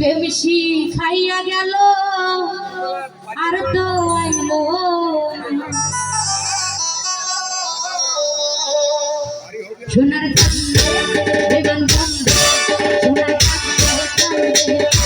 প্রেম খাইয়া গেল আর তো আইল সোনার কান্দে সোনার কান্দে কান্দে।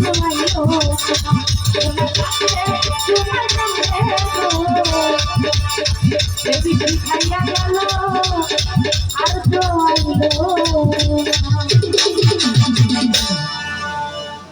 আর